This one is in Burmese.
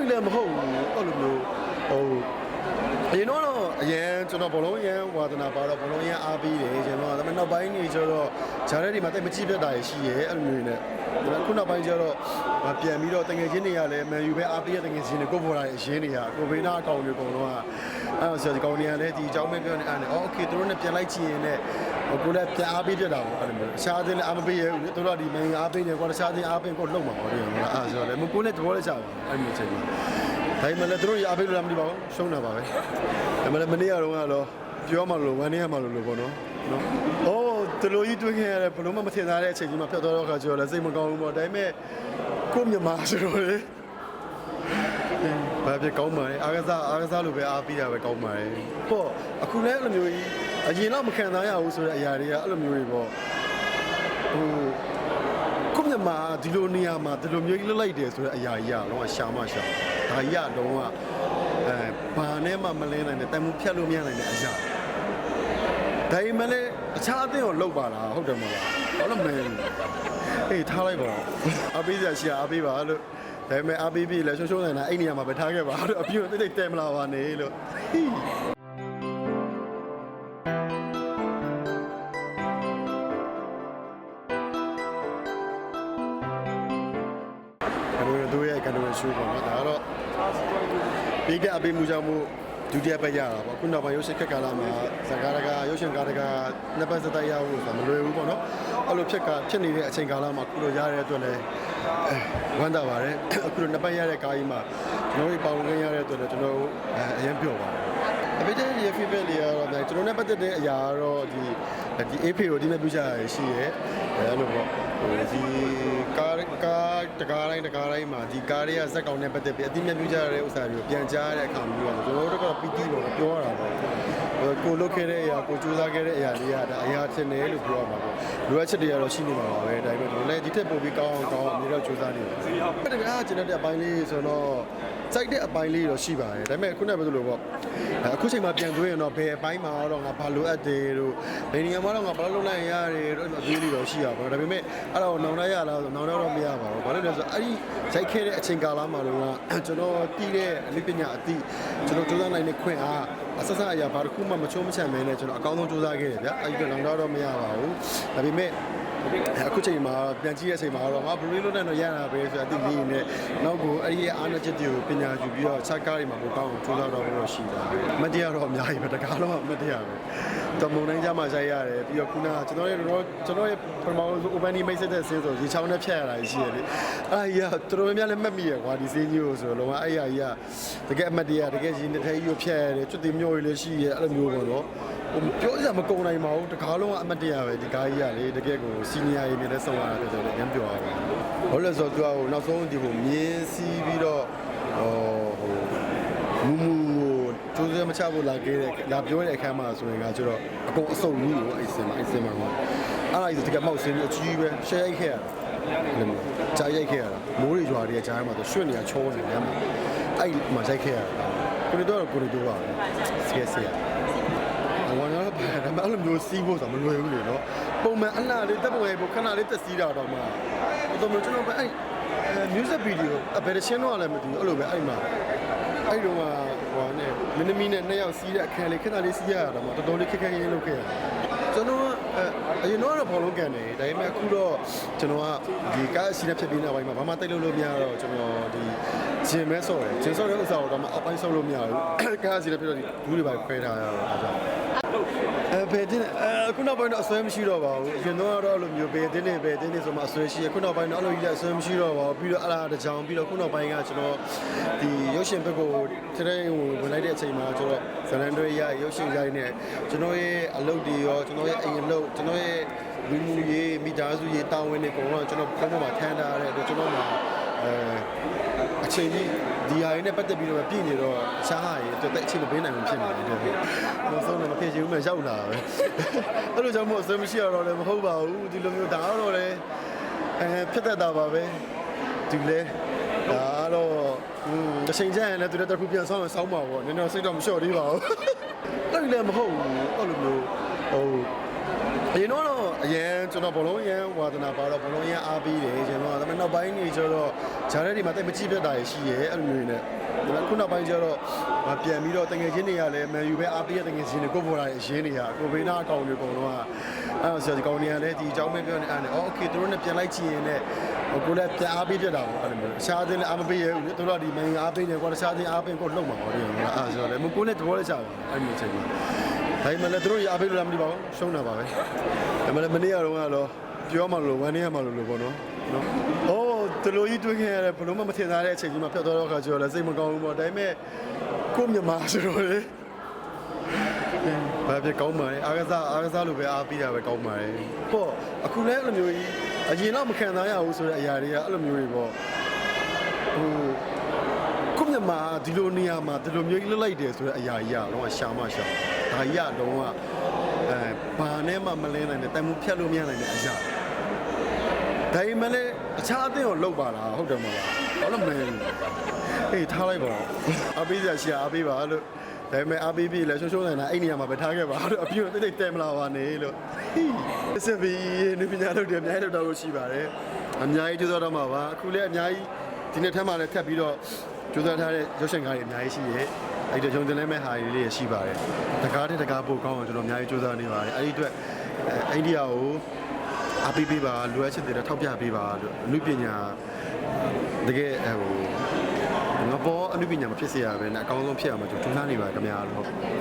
အဲ့လိုလည်းမဟုတ်ဘူးအဲ့လိုမျိုးဟိုအရင်တော့အရင်ကျွန်တော်ဘလုံးရန်ဝါသနာပါတော့ဘလုံးရန်အားပေးတယ်ကျွန်တော်ဒါပေမဲ့နောက်ပိုင်းနေကျတော့ဂျာရက်ဒီမှာတိတ်မကြည့်ပြတ်တာရှိရဲအဲ့လိုမျိုးနေဒါပေမဲ့ခုနောက်ပိုင်းကျတော့ပြန်ပြီးတော့တငယ်ချင်းတွေကလည်းမန်ယူပဲအားပေးတဲ့တငယ်ချင်းတွေကိုပေါ်လာတဲ့အရင်းတွေကကိုဘေးနာအကောင်တွေအကုန်လုံးက အဲ့တော့ဆရာဒီကောင်တွေကလည်းဒီအကြောင်းပဲပြောနေအဲ့နဲ့အော်โอเคသူတို့နဲ့ပြန်လိုက်ကြည့်ရင်လည်းကိုလည်းပြန်အားပေးပြတာပေါ့အဲ့လိုမျိုးရှားတဲ့လည်းအားမပေးရဘူးသူတို့ကဒီမန်ယူအားပေးနေကွာရှားတဲ့အားပေးကိုလုံမှာပေါ့ဒီကအဲ့ဒါဆိုတော့လည်းမကိုလည်းသဘောလည်းချပါအဲ့လိုမျိုးချိန်မှာ ဒါပေမဲ့လည်းသူတို့ရအားပေးလို့လည်းမသိပါဘူးရှုံးတာပါပဲဒါပေမဲ့လည်းမနေ့ကတော့ကတော့ပြောမှလို့ဝမ်းနေရမှလို့လို့ပေါ့နော်နော်အိုးတလူကြီးတွေ့ခင်ရတယ်ဘလို့မှမထင်သားတဲ့အချိန်ကြီးမှာဖြတ်သွားတော့ခါကျတော့လည်းစိတ်မကောင်းဘူးပေါ့ဒါပေမဲ့ကိုမြန်မာဆိုတော့လေ ဘာဖြစ်ကောင်းပါလဲအားကစားအားကစားလို့ပဲအားပေးတာပဲကောင်းပါလေပေါ့အခုလည်းအဲ့လိုမျိုးကြီးအရင်တော့မခံစားရဘူးဆိုတဲ့အရာတွေကအဲ့လိုမျိုးတွေပေါ့ဟိုခုမြန်မာဒီလိုနေရာမှာဒီလိုမျိုးကြီးလွတ်လိုက်တယ်ဆိုတဲ့အရာကြီးကတော့ရှာမရှာဒါကြီးကတော့အဲဘာနဲ့မှမလဲနိုင်တဲ့တန်မှုဖြတ်လို့မရနိုင်တဲ့အရာဒါပေမဲ့လည်းအခြားအသင်းကိုလောက်ပါလားဟုတ်တယ်မလားဘာလို့မလဲအေးထားလိုက်ပါအပေးစရာရှိရအပေးပါလို့ ဒါပေမဲ့အပေးပြီးလဲရှုံးရှုံးနေတာအဲ့နေရာမှာပဲထားခဲ့ပါလို့အပြည့်တိတ်တိတ်တဲမလာပါနဲ့လို့ဟီးကျွန်တော်တို့ရဲ့ကန်တိုရှိုးပေါ့နော်ဒါကတော့ဘေးကအပေးမှုကြောင့်မို့ဒုတိယပတ်ရတာပေါ့ခုနောက်ပိုင်းရုပ်ရှင်ခက်ကာလမှာဇာကာရကရုပ်ရှင်ကားတကနှစ်ပတ်စတိုက်ရဖို့ဆိုတာမလွယ်ဘူးပေါ့နော် အဲ့လိုဖြစ်ကဖြစ်နေတဲ့အချိန်ကာလမှာခုလိုရတဲ့အတွက်လည်းအဲဝမ်းသာပါတယ်အခုလိုနှစ်ပတ်ရတဲ့ကားကြီးမှာကျွန်တော်တို့ပေါဝင်ခွင့်ရတဲ့အတွက်လည်းကျွန်တော်တို့အဲအရင်ပြောပါတယ်အပိတဲ့ဒီ feedback တွေကတော့ကျွန်တော်နဲ့ပတ်သက်တဲ့အရာကတော့ဒီဒီ AP ကိုဒီမဲ့ပြချရရှိရဲအဲလိုပေါ့ဟိုဒီကားကားတကားတိုင်းတကားတိုင်းမှာဒီကားတွေကဇက်ကောင်နဲ့ပတ်သက်ပြီးအတိအမြတ်ပြကြရတဲ့ဥစ္စာတွေကိုပြန်ကြားရတဲ့အခါမျိုးကတော့ကျွန်တော်တို့ကတော့ PT ပေါ့ပြောရတာပေါ့ ကိုလုတ်ခဲ့တဲ့အရာကိုစူးစမ်းခဲ့တဲ့အရာတွေကဒါအရာဖြစ်နေလို့ပြောရမှာပေါ့လိုအပ်ချက်တွေကတော့ရှိနေမှာပါပဲဒါပေမဲ့ကျွန်တော်လည်းဒီထက်ပိုပြီးကောင်းအောင်ကောင်းအောင်အများတော့စူးစမ်းနေပါတယ်အဲ့ဒါကကျွန်တော်တဲ့အပိုင်းလေးဆိုတော့ စိုက်တဲ့အပိုင်းလေးတော့ရှိပါတယ်ဒါပေမဲ့ခုနကပြောသလိုပေါ့အခုချိန်မှာပြန်သွင်းရင်တော့ဘယ်အပိုင်းမှာတော့ငါဘာလိုအပ်တယ်တို့ဘယ်နေရာမှာတော့ငါဘာလုပ်လိုက်ရတယ်တို့အသေးလေးတော့ရှိရပါတော့ဒါပေမဲ့အဲ့ဒါကိုနောင်တရလားဆိုနောင်တတော့မရပါဘူးဘာလို့လဲဆိုတော့အဲ့ဒီစိုက်ခဲ့တဲ့အချိန်ကာလမှာတော့ကျွန်တော်တီးတဲ့အလိပညာအတိကျွန်တော်စူးစမ်းနိုင်တဲ့ခွင့်အားအဆက်ဆက်အရာဘာတစ်ခုမှမချိုးမချမ်းမဲနဲ့ကျွန်တော်အကောင်းဆုံးစူးစမ်းခဲ့တယ်ဗျအဲ့ဒီတော့နောင်တတော့မရပါဘူးဒါပေမဲ့ အခုချိန်မှာပြန်ကြည့်တဲ့အချိန်မှာတော့ငါဘလူးလို့နဲ့တော့ရတာပဲဆိုတော့အတိလေးနဲ့နောက်ကိုအဲ့ဒီအားနချက်တွေကိုပညာယူပြီးတော့ချက်ကားတွေမှာပိုကောင်းအောင်စူးစမ်းတော့လို့ရှိတာမတရားတော့အများကြီးပဲတကားတော့မတရားပဲတမုံတိုင်းကြမှာရိုက်ရတယ်ပြီးတော့ခုနကကျွန်တော်ရဲ့တော့ကျွန်တော်ရဲ့ပထမဆုံး open မိတ်ဆက်တဲ့ဆင်းဆိုရေချောင်းနဲ့ဖြတ်ရတာရှိရတယ်အဲ့ဒီကတော်တော်များများလည်းမှတ်မိရကွာဒီစင်းကြီးကိုဆိုတော့လုံးဝအဲ့အရာကြီးကတကယ်အမှတ်တရတကယ်ကြီးတစ်ထည့်ကြီးကိုဖြတ်ရတယ်ကျွတ်တင်မျိုးကြီးလည်းရှိရအဲ့လိုမျိုးပေါ့နော် ဟိုပြောစရာမကုန်နိုင်ပါဘူးတကားလုံးကအမှတ်တရပဲဒီကားကြီးကလေတကယ်ကိုစီနီယာရေးနဲ့လည်းဆောင်ရတာဖြစ်တယ်လေရမ်းပြောရပါဘာလို့လဲဆိုတော့သူကဟိုနောက်ဆုံးဒီဟိုမြင်းစီးပြီးတော့ဟိုဟိုမူမူကိုကျိုးစဲမချဖို့လာခဲ့တဲ့လာပြောတဲ့အခါမှာဆိုရင်ကကျတော့အကုန်အစုံကြီးကိုအဲ့စင်မှာအဲ့စင်မှာဟိုအဲ့ဒါကြီးတကယ်မောက်စင်းပြီးအကြီးပဲရှယ်ရိုက်ခဲ့ရတာအဲ့လိုဂျာရိုက်ခဲ့ရတာမိုးတွေရွာတွေကဂျာမှာဆိုရွှေ့နေတာချောနေတယ်မှာအဲ့မှာရိုက်ခဲ့ရတာကိုရီတော့ကိုရီတော့ပါစကဲစီရ ဝါနာတော့ပါတယ်ဒါပေမဲ့အဲ့လိုမျိုးစီးဖို့ဆိုတာမလွယ်ဘူးလေနော်ပုံမှန်အလှလေးတက်ပေါ်ရေးဖို့ခဏလေးတက်စီးတာတော့မှတော့မကျွန်တော်ပဲအဲ့ music video အဘယ်ရှင်းတော့လည်းမသိဘူးအဲ့လိုပဲအဲ့မှာအဲ့တော့ဟိုနဲ့မင်းသမီးနဲ့နှစ်ယောက်စီးတဲ့အခန်းလေးခဏလေးစီးရတာတော့မှတော်တော်လေးခက်ခဲရင်းလုပ်ခဲ့ရတယ်ကျွန်တော်ကအရင်တော့ဘောလုံးကန်တယ်ဒါပေမဲ့အခုတော့ကျွန်တော်ကဒီကားစီးတဲ့ဖြစ်ပြီးနောက်ပိုင်းမှာဘာမှတိုက်လို့လို့မရတော့ကျွန်တော်ဒီဂျင်မဲဆော့တယ်ဂျင်ဆော့တဲ့ဥစ္စာကိုတော့မှအောက်ပိုင်းဆော့လို့မရဘူးကားစီးတဲ့ဖြစ်တော့ဒီဘူးတွေပါခွဲထားရတော့အဲ့ဒါ အဲဘယ်တင်းအခုနောက်ပိုင်းတော့အစွဲမရှိတော့ပါဘူးအရင်တော့ကတော့အဲ့လိုမျိုးဘယ်တင်းနေဘယ်တင်းနေဆိုမှအစွဲရှိရခုနောက်ပိုင်းတော့အဲ့လိုကြီးလည်းအစွဲမရှိတော့ပါဘူးပြီးတော့အဲ့ဒါတကြောင်ပြီးတော့ခုနောက်ပိုင်းကကျွန်တော်ဒီရုပ်ရှင်ဘက်ကိုတရဲဝင်လိုက်တဲ့အချိန်မှာကျွန်တော်ဇလန်တွေရရုပ်ရှင်ရိုက်နေကျွန်တော်ရဲ့အလုပ်တွေရောကျွန်တော်ရဲ့အိမ်အလုပ်ကျွန်တော်ရဲ့လူမှုရေးမိသားစုရေးတာဝန်တွေကုန်တော့ကျွန်တော်ဘုံမှာထမ်းထားရတဲ့အတွက်ကျွန်တော်မှာအဲ အချိန်ကြီးဒီဟာရင်းနဲ့ပတ်သက်ပြီးတော့ပြည်နေတော့ရှားဟာရေတော်တဲ့အချိန်မပေးနိုင်ဘူးဖြစ်နေတယ်တဲ့နောက်ဆုံးတော့မဖြစ်ချင်ဘူးမှရောက်လာပဲအဲ့လိုကြောင့်မို့အစွဲမရှိတော့လည်းမဟုတ်ပါဘူးဒီလိုမျိုးဒါတော့လည်းအဲဖြစ်တတ်တာပါပဲဒီလေဒါတော့อืมတစ်ချိန်ကျရင်လည်းသူတို့တစ်ခုပြန်ဆောင်းအောင်ဆောင်းပါပေါ့နည်းနည်းစိတ်တော့မလျှော့သေးပါဘူးအဲ့ဒီလည်းမဟုတ်ဘူးအဲ့လိုမျိုးဟိုအရင်တော့ အရင်ကျွန်တော်ဘလုံးရန်ဝါသနာပါတော့ဘလုံးရန်အားပေးတယ်ကျွန်တော်ဒါပေမဲ့နောက်ပိုင်းနေကျတော့ဂျားရဲဒီမှာတိတ်မကြည့်ပြတ်တာရရှိရဲအဲ့လိုမျိုးနဲ့ဒါပေမဲ့ခုနောက်ပိုင်းကျတော့မပြန်ပြီးတော့တငယ်ချင်းတွေကလည်းမန်ယူပဲအားပေးတဲ့တငယ်ချင်းတွေကိုပေါ်လာတဲ့အရင်းတွေကကိုဘေးနာအကောင်တွေအကုန်လုံးကအဲ့တော့ဆရာဒီကောင်တွေကလည်းဒီအကြောင်းပဲပြောနေအဲ့နဲ့အော်โอเคသူတို့နဲ့ပြန်လိုက်ကြည့်ရင်လည်းကိုလည်းပြန်အားပေးပြတ်တာပေါ့အဲ့လိုမျိုးရှားတဲ့လည်းအားမပေးရဘူးသူတို့ကဒီမန်ယူအားပေးနေကွာရှားတဲ့အားပေးကိုလှုပ်မှာပေါ့ဒီကောင်ကအဲ့ဆိုတော့လည်းမကိုနဲ့သဘောလည်းချပါအဲ့လိုချိန်မှာ ဒါပေမဲ့လည်းသူတို့ရအားပေးလို့လည်းမသိပါဘူးရှုံးတာပါပဲဒါပေမဲ့လည်းမနေ့ကတော့ကတော့ပြောမှလို့ဝမ်းနေရမှလို့လို့ပေါ့နော်နော်အိုးတလူကြီးတွင်းခဲ့ရတယ်ဘလို့မှမထင်သားတဲ့အချိန်ကြီးမှာဖြတ်သွားတော့ခါကျတော့လည်းစိတ်မကောင်းဘူးပေါ့ဒါပေမဲ့ကို့မြန်မာဆိုတော့လေဘာဖြစ်ကောင်းပါလဲအားကစားအားကစားလို့ပဲအားပေးတာပဲကောင်းပါလေပေါ့အခုလည်းအဲ့လိုမျိုးကြီးအရင်တော့မခံစားရဘူးဆိုတဲ့အရာတွေကအဲ့လိုမျိုးတွေပေါ့ဟိုခု မြန်မာဒီလိုနေရာမှာဒီလိုမျိုးကြီးလွတ်လိုက်တယ်ဆိုတဲ့အရာကြီးကတော့ရှာမရှာဒါကြီးကတော့အဲဘာနဲ့မှမလဲနိုင်တဲ့တိုင်မှုဖြတ်လို့မရနိုင်တဲ့အရာဒါပေမဲ့လည်းအခြားအသင်းကိုလှုပ်ပါလားဟုတ်တယ်မလားဘာလို့မလဲအေးထားလိုက်ပါအပေးစရာရှာအပေးပါလို့ဒါပေမဲ့အပေးပြီးလဲရှုံးရှုံးနိုင်တာအဲ့နေရာမှာပဲထားခဲ့ပါလို့အပြည့်တိတ်တိတ်တဲမလာပါနဲ့လို့စပီနေပညာလုပ်တယ်အများကြီးလုပ်တော့လို့ရှိပါတယ်အများကြီးကြိုးစားတော့မှာပါအခုလည်းအများကြီးဒီနေ့ထက်မှလည်းထပ်ပြီးတော့ ကြိုးစားထားတဲ့ရုပ်ရှင်ကားတွေအများကြီးရှိရဲ့အဲ့ဒီတော့ဂျုံတင်လဲမဲ့ဟာတွေလေးရှိပါတယ်တကားတဲ့တကားပို့ကောင်းအောင်ကျွန်တော်အများကြီးကြိုးစားနေပါတယ်အဲ့ဒီအတွက်အိန္ဒိယကိုအပိပေးပါလိုအပ်ချက်တွေထောက်ပြပေးပါလို့အမှုပညာတကယ်ဟိုငါပေါ်အမှုပညာမဖြစ်စေရပဲနဲ့အကောင်းဆုံးဖြစ်အောင်ကျွန်တော်ကြိုးစားနေပါခင်ဗျာလို့